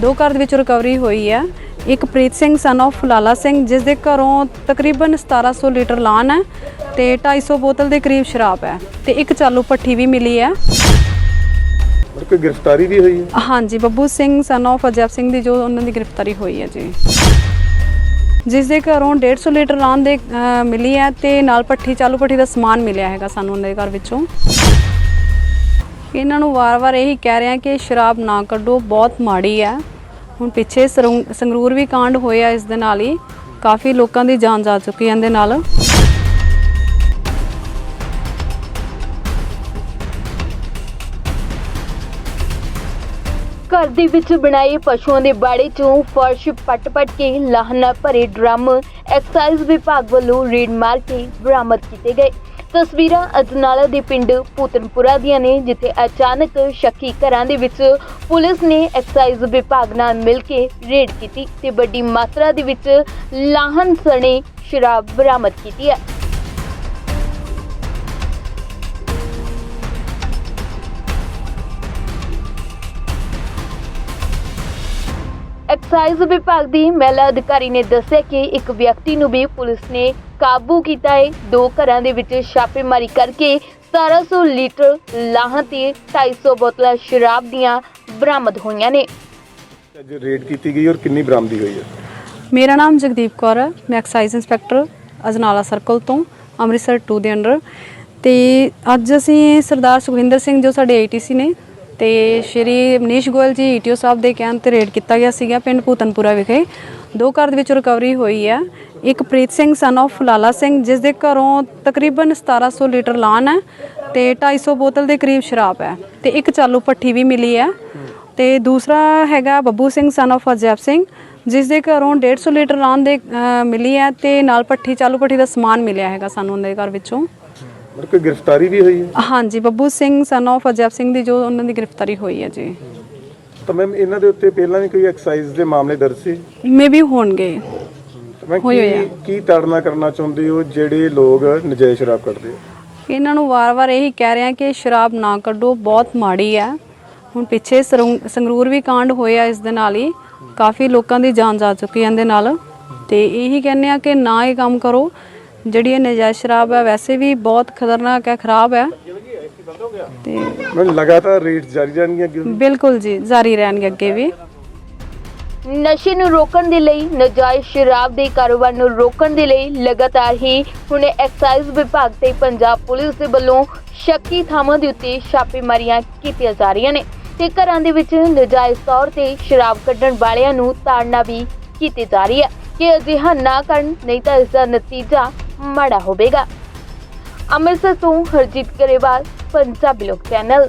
ਦੋ ਘਰ ਦੇ ਵਿੱਚ ਰਿਕਵਰੀ ਹੋਈ ਹੈ। ਇੱਕ ਪ੍ਰੀਤ ਸਿੰਘ ਸਨ of ਫੁਲਾਲਾ ਸਿੰਘ ਜਿਸ ਦੇ ਘਰੋਂ ਤਕਰੀਬਨ 1700 ਲੀਟਰ ਲਾਨ ਹੈ ਤੇ 250 ਬੋਤਲ ਦੇ ਕਰੀਬ ਸ਼ਰਾਬ ਹੈ ਤੇ ਇੱਕ ਚਾਲੂ ਪੱਠੀ ਵੀ ਮਿਲੀ ਹੈ। ਕੋਈ ਗ੍ਰਿਫਤਾਰੀ ਵੀ ਹੋਈ ਹੈ? ਹਾਂਜੀ ਬੱਬੂ ਸਿੰਘ ਸਨ of ਅਜੈਬ ਸਿੰਘ ਦੀ ਜੋ ਉਹਨਾਂ ਦੀ ਗ੍ਰਿਫਤਾਰੀ ਹੋਈ ਹੈ ਜੀ। ਜਿਸ ਦੇ ਘਰੋਂ 150 ਲੀਟਰ ਲਾਨ ਦੇ ਮਿਲੀ ਹੈ ਤੇ ਨਾਲ ਪੱਠੀ ਚਾਲੂ ਪੱਠੀ ਦਾ ਸਮਾਨ ਮਿਲਿਆ ਹੈਗਾ ਸਾਨੂੰ ਉਹਨਾਂ ਦੇ ਘਰ ਵਿੱਚੋਂ। ਇਹਨਾਂ ਨੂੰ ਵਾਰ-ਵਾਰ ਇਹੀ ਕਹਿ ਰਿਹਾ ਕਿ ਸ਼ਰਾਬ ਨਾ ਕੱਢੋ, ਬਹੁਤ ਮਾੜੀ ਹੈ। ਹੁਣ ਪਿੱਛੇ ਸਰੰਗ- ਸੰਗਰੂਰ ਵੀ ਕਾਂਡ ਹੋਇਆ ਇਸ ਦੇ ਨਾਲ ਹੀ। ਕਾਫੀ ਲੋਕਾਂ ਦੀ ਜਾਨ ਜਾ ਚੁੱਕੀ ਹੈ ਇਹਦੇ ਨਾਲ। ਘਰ ਦੇ ਵਿੱਚ ਬਣਾਏ ਪਸ਼ੂਆਂ ਦੇ ਬਾੜੇ ਚੋਂ ਫਰਸ਼ ਪਟ-ਪਟ ਕੇ ਲਾਹਨਾ ਭਰੇ ਡਰਮ ਐਕਸਾਈਜ਼ ਵਿਭਾਗ ਵੱਲੋਂ ਰੇਡ ਮਾਰ ਕੇ ਬਰਾਮਦ ਕੀਤੇ ਗਏ। ਤਸਵੀਰਾਂ ਅਜਨਾਲਾ ਦੇ ਪਿੰਡ ਪੂਤਨਪੁਰਾ ਦੀਆਂ ਨੇ, ਜਿੱਥੇ ਅਚਾਨਕ ਸ਼ੱਕੀ ਘਰਾਂ ਦੇ ਵਿੱਚ ਪੁਲਿਸ ਨੇ ਐਕਸਾਈਜ਼ ਵਿਭਾਗ ਨਾਲ ਮਿਲ ਕੇ ਰੇਡ ਕੀਤੀ ਤੇ ਵੱਡੀ ਮਾਤਰਾ ਦੇ ਵਿੱਚ ਲਾਹਨ ਸਣੇ ਸ਼ਰਾਬ ਬਰਾਮਦ ਕੀਤੀ ਹੈ। ਐਕਸਾਈਜ਼ ਵਿਭਾਗ ਦੀ ਮਹਿਲਾ ਅਧਿਕਾਰੀ ਨੇ ਦੱਸਿਆ ਕਿ ਇੱਕ ਵਿਅਕਤੀ ਨੂੰ ਵੀ ਪੁਲਿਸ ਨੇ ਕਾਬੂ ਕੀਤਾ ਹੈ। ਦੋ ਘਰਾਂ ਦੇ ਵਿੱਚ ਛਾਪੇਮਾਰੀ ਕਰਕੇ 1700 ਲੀਟਰ ਲਾਹਾਂ ਤੇ 250 ਬੋਤਲਾਂ ਸ਼ਰਾਬ ਦੀਆਂ ਬਰਾਮਦ ਹੋਈਆਂ ਨੇ। ਅੱਜ ਰੇਡ ਕੀਤੀ ਗਈ ਔਰ ਕਿੰਨੀ ਬਰਾਮਦੀ ਹੋਈ ਹੈ? ਮੇਰਾ ਨਾਮ ਜਗਦੀਪ ਕੌਰ ਹੈ। ਮੈਂ ਐਕਸਾਈਜ਼ ਇੰਸਪੈਕਟਰ ਅਜਨਾਲਾ ਸਰਕਲ ਤੋਂ ਅੰਮ੍ਰਿਤਸਰ 2 ਦੇ ਅੰਡਰ ਤੇ ਅੱਜ ਅਸੀਂ ਸਰਦਾਰ ਸੁਖਵਿੰਦਰ ਸਿੰਘ ਜੋ ਸਾਡੇ ਏਟੀਸੀ ਨੇ ਤੇ ਸ਼੍ਰੀ ਮਨੀਸ਼ ਗੋਇਲ ਜੀ ਈਟੀਓ ਸਾਹਿਬ ਦੇ ਕਹਿਣ ਤੇ ਰੇਡ ਕੀਤਾ ਗਿਆ ਸੀਗਾ ਪਿੰਡ ਭੂਤਨਪੁਰਾ ਵਿਖੇ। ਦੋ ਘਰ ਦੇ ਵਿੱਚ ਰਿਕਵਰੀ ਹੋਈ ਹੈ ਇੱਕ ਪ੍ਰੀਤ ਸਿੰਘ ਸਨ of ਲਾਲਾ ਸਿੰਘ, ਜਿਸ ਦੇ ਘਰੋਂ ਤਕਰੀਬਨ 1700 ਲੀਟਰ ਲਾਨ ਹੈ ਤੇ 250 ਬੋਤਲ ਦੇ ਕਰੀਬ ਸ਼ਰਾਬ ਹੈ ਤੇ ਇੱਕ ਚਾਲੂ ਪੱਠੀ ਵੀ ਮਿਲੀ ਹੈ। ਤੇ ਦੂਸਰਾ ਹੈਗਾ ਬੱਬੂ ਸਿੰਘ ਸਨ of ਅਜੈਬ ਸਿੰਘ, ਜਿਸ ਦੇ ਘਰੋਂ 150 ਲੀਟਰ ਲਾਨ ਦੇ ਮਿਲੀ ਹੈ ਤੇ ਨਾਲ ਪੱਠੀ, ਚਾਲੂ ਪੱਠੀ ਦਾ ਸਮਾਨ ਮਿਲਿਆ ਹੈਗਾ ਸਾਨੂੰ ਉਹਨਾਂ ਦੇ ਘਰ ਵਿੱਚੋਂ। ਮਤਲਬ ਕੋਈ ਗ੍ਰਿਫਤਾਰੀ ਵੀ ਹੋਈ ਹੈ? ਹਾਂਜੀ ਬੱਬੂ ਸਿੰਘ ਸਨ of ਅਜੈਬ ਸਿੰਘ ਦੀ ਜੋ ਉਹਨਾਂ ਦੀ ਗ੍ਰਿਫਤਾਰੀ ਹੋਈ ਹੈ ਜੀ। ਤਾਂ ਮੈਮ ਇਹਨਾਂ ਦੇ ਉੱਤੇ ਪਹਿਲਾਂ ਵੀ ਕੋਈ ਐਕਸਾਈਜ਼ ਦੇ ਮਾਮਲੇ ਦਰਜ ਸੀ? ਮੇਬੀ ਹੋਣਗੇ। ਤਾਂ ਮੈਂ ਕੀ ਆ। ਕੀ ਤਾੜਨਾ ਕਰਨਾ ਚਾਹੁੰਦੇ ਹੋ ਜਿਹੜੇ ਲੋਕ ਨਜਾਇਜ਼ ਸ਼ਰਾਬ ਕੱਢਦੇ ਆ? ਇਹਨਾਂ ਨੂੰ ਵਾਰ-ਵਾਰ ਇਹੀ ਕਹਿ ਰਹੇ ਆ ਕਿ ਸ਼ਰਾਬ ਨਾ ਕੱਢੋ ਬਹੁਤ ਮਾੜੀ ਹੈ। ਹੁਣ ਪਿੱਛੇ ਸੰਗਰੂਰ ਵੀ ਕਾਂਡ ਹੋਇਆ ਇਸ ਦੇ ਨਾਲ ਹੀ। ਕਾਫੀ ਲੋਕਾਂ ਦੀ ਜਾਨ ਜਾ ਚੁੱਕੀ ਹੈ ਇਹਦੇ ਨਾਲ। ਤੇ ਇਹੀ ਕਹਿੰਦੇ ਆ ਕਿ ਨਾ ਇਹ ਕੰਮ ਕਰੋ। ਜਿਹੜੀ ਇਹ ਨਜਾਇਜ਼ ਸ਼ਰਾਬ ਹੈ ਵੈਸੇ ਵੀ ਬਹੁਤ ਖਤਰਨਾਕ ਹੈ ਖਰਾਬ ਹੈ। ਤੇ ਲਗਾਤਾਰ ਰੇਟ ਜਾਰੀ ਰਹਿਣਗੀਆਂ ਅੱਗੇ ਬਿਲਕੁਲ ਜੀ ਜਾਰੀ ਰਹਿਣਗੇ ਅੱਗੇ ਵੀ। ਨਸ਼ੇ ਨੂੰ ਰੋਕਣ ਦੇ ਲਈ ਨਜਾਇਜ਼ ਸ਼ਰਾਬ ਦੇ ਕਾਰੋਬਾਰ ਨੂੰ ਰੋਕਣ ਦੇ ਲਈ ਲਗਾਤਾਰ ਹੀ ਹੁਣ ਐਕਸਾਈਜ਼ ਵਿਭਾਗ ਤੇ ਪੰਜਾਬ ਪੁਲਿਸ ਦੇ ਵੱਲੋਂ ਸ਼ੱਕੀ ਥਾਵਾਂ ਦੇ ਉੱਤੇ ਛਾਪੇਮਾਰੀਆਂ ਕੀਤੀਆਂ ਜਾ ਰਹੀਆਂ ਨੇ ਤੇ ਘਰਾਂ ਦੇ ਵਿੱਚ ਨਜਾਇਜ਼ ਤੌਰ ਤੇ ਸ਼ਰਾਬ ਕੱਢਣ ਵਾਲਿਆਂ ਨੂੰ ਤਾੜਨਾ ਵੀ ਕੀਤੀ ਜਾ ਰਹੀ ਹੈ। ਕਿ ਅਜਿਹਾ ਨਾ ਕਰਨ ਨਹੀਂ ਤਾਂ ਇਸ ਦਾ ਨਤੀਜਾ ਮਾੜਾ ਹੋਵੇਗਾ। ਅੰਮ੍ਰਿਤਸਰ ਤੋਂ ਹਰਜੀਤ ਗਰੇਵਾਲ ਪੰਜਾਬੀ ਲੋਕ ਚੈਨਲ।